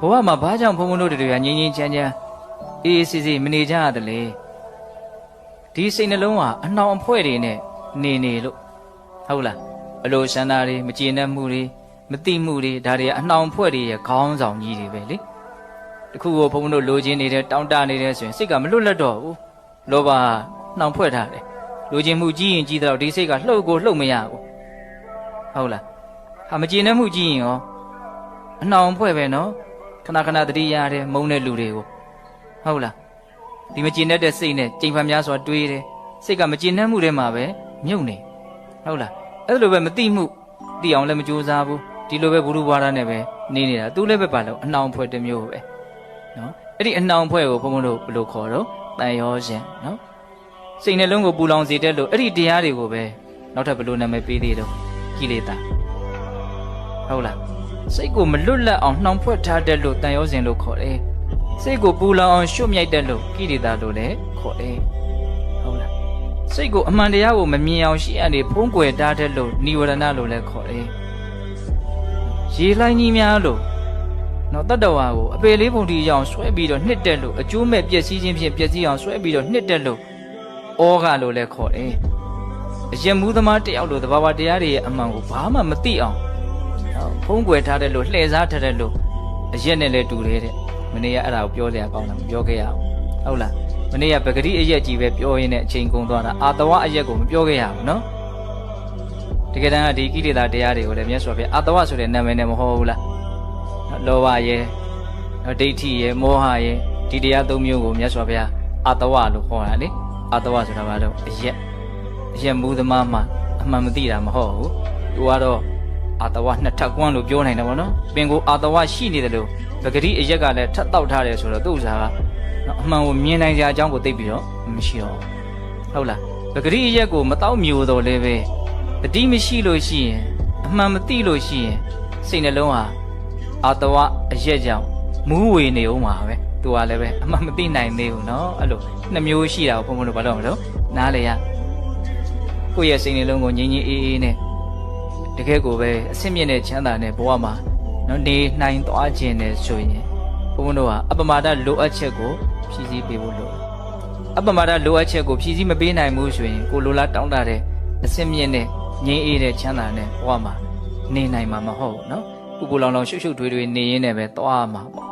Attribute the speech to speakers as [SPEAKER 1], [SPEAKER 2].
[SPEAKER 1] ဘဝမှာဘာကြောင့်ဘုံဘုံတို့တွေကငြင်းငြင်းချမ်းချမ်းအေးအေးဆေးဆေးမနေကြရတယ်လေဒီစိတ်နှလုံးဟာအနှောင်အဖွဲတွေနဲ့နေနေလို့ဟုတ်လားအလိုရှန္တာတွေမကျေနပ်မှုတွေမတိမှုတွေဒါတွေအနှောင်အဖွဲတွေရဲ့ခေါင်းဆောင်ကြီးတွေပဲလေတခုကိုဘုံဘုံတို့လိုချင်နေတယ်တောင်းတနေတယ်ဆိုရင်စိတ်ကမလွတ်လပ်တော့ဘူးလောဘနှောင်ဖွဲ့ထားတယ်လိုချင်မှုကြီးရင်ကြီးတော့ဒီစိတ်ကလှုပ်ကိုလှုပ်မရဘူးဟုတ်လားဟာမကျေနပ်မှုကြီးရင်ရောအနှောင်ဖွဲ့ပဲနော် ခဏခဏတတိရတဲ့မုန်းတဲ့လူတွေကိုဟုတ်လားဒီမကျင်တတ်တဲ့စိတ်နဲ့ကြိမ်ဖန်များစွာတွေးတယ်စိတ်ကမကျင်တတ်မှုတွေမှာပဲမြုပ်နေဟုတ်လားအဲ့လိုပဲမတိမှုတိအောင်လည်းမကြိုးစားဘူးဒီလိုပဲဘုရုဘွားရနဲ့ပဲနေနေတာသူလည်းပဲပါလို့အနှောင်ဖွဲ့တစ်မျိုးပဲနော်အဲ့ဒီအနှောင်ဖွဲ့ကိုဘုန်းဘုန်းတို့ဘယ်လိုခေါ်တော့တန်ရောရှင်နော်စိတ်နှလုံးကိုပူလောင်စေတဲ့လို့အဲ့ဒီတရားတွေကိုပဲနောက်ထပ်ဘယ်လိုနာမည်ပေးသေးတော့ကိလေသာ ဟုတ်လားစိတ်ကိုမလွတ်လပ်အောင်နှောင်ဖွဲ့ထားတဲ့လို့တန်ရောစဉ်လို့ခေါ်တယ်။စိတ်ကိုပူလောင်အောင်ရှုမြိုက်တဲ့လို့ကိရိတာလို့လည်းခေါ်တယ်။ဟုတ်လား။စိတ်ကိုအမှန်တရားကိုမမြင်အောင်ရှေ့အနေဖုံးကွယ်ထားတဲ့လို့និဝရဏလို့လည်းခေါ်တယ်။ရေလိုင်းကြီးများလို့နော်တတ္တဝါကိုအပေလေးပုံတီအောင်ဆွဲပြီးတော့နှစ်တက်လို့အကျိုးမဲ့ပျက်စီးခြင်းဖြင့်ပျက်စီးအောင်ဆွဲပြီးတော့နှစ်တက်လို့ဩဃလို့လည်းခေါ်တယ်။အယက်မှုသမားတယောက်လို့သဘာဝတရားတွေရဲ့အမှန်ကိုဘာမှမသိအောင် ဖုံးကွယ်ထားတယ်လို့လှည့်စားထားတယ်လို့အရက်နဲ့လည်းတူတယ်တဲ့မနေ့ကအဲ့ဒါကိုပြောစရာကောင်းတယ်မပြောခဲ့ရအောင်ဟုတ်လားမနေ့ကပဂတိအရက်ကြီးပဲပြောရင်းနဲ့အချိန်ကုန်သွားတာအာတဝအရက်ကိုမပြောခဲ့ရဘူးနော်တကယ်တမ်းကဒီကိလေသာတရားတွေကိုလည်းမြတ်စွာဘုရားအာတဝဆိုတဲ့နာမည်နဲ့မဟုတ်ဘူးလားလောဘရဲ့ဒိဋ္ဌိရဲ့မောဟရဲ့ဒီတရားသုံးမျိုးကိုမြတ်စွာဘုရားအာတဝလို့ခေါ်တာလေအာတဝဆိုတာဘာလို့အရက်အရက်မူသမားမှအမှန်မသိတာမဟုတ်ဘူးသူကတော့ အာတဝနှစ်ထပ်ကွန်းလို့ပြောနိုင်တယ်ဗောနော်ပင်ကိုအာတဝရှိနေတယ်လို့ပဂတိအရက်ကလည်းထပ်တောက်ထားတယ်ဆိုတော့သူ့ဥစားကနော်အမှန်ကိုမြင်နိုင်ကြအကြောင်းကိုသိပြီးတော့မရှိတော့ဘူးဟုတ်လားပဂတိအရက်ကိုမတောက်မျိုးတော့လည်းပဲတတိမရှိလို့ရှိရင်အမှန်မသိလို့ရှိရင်စိတ်နှလုံးဟာအာတဝအရက်ကြောင့်မူးဝေနေဦးမှာပဲသူကလည်းပဲအမှန်မသိနိုင်သေးဘူးနော်အဲ့လိုနှစ်မျိုးရှိတာကိုဘုံဘုံတို့ဘာလို့မလို့နားလေရကိုယ့်ရဲ့စိတ်နှလုံးကိုငြိမ်ငြိမ်အေးအေးနဲ့ တကယ်ကိုပဲအဆင့်မြင့်တဲ့ချမ်းသာတဲ့ဘဝမှာနော်နေနိုင်သွားခြင်းနဲ့ဆိုရင်ဘုန်းဘုန်းတို့ဟာအပမဒလိုအပ်ချက်ကိုဖြည့်ဆည်းပေးဖို့လိုတယ်အပမဒလိုအပ်ချက်ကိုဖြည့်ဆည်းမပေးနိုင်ဘူးဆိုရင်ကိုလိုလားတောင်းတတဲ့အဆင့်မြင့်တဲ့ငြိမ်းအေးတဲ့ချမ်းသာတဲ့ဘဝမှာနေနိုင်မှာမဟုတ်ဘူးနော်ပူပူလောင်လောင်ရှုပ်ရှုပ်ထွေးထွေးနေရင်းနဲ့ပဲသွားမှာပေါ့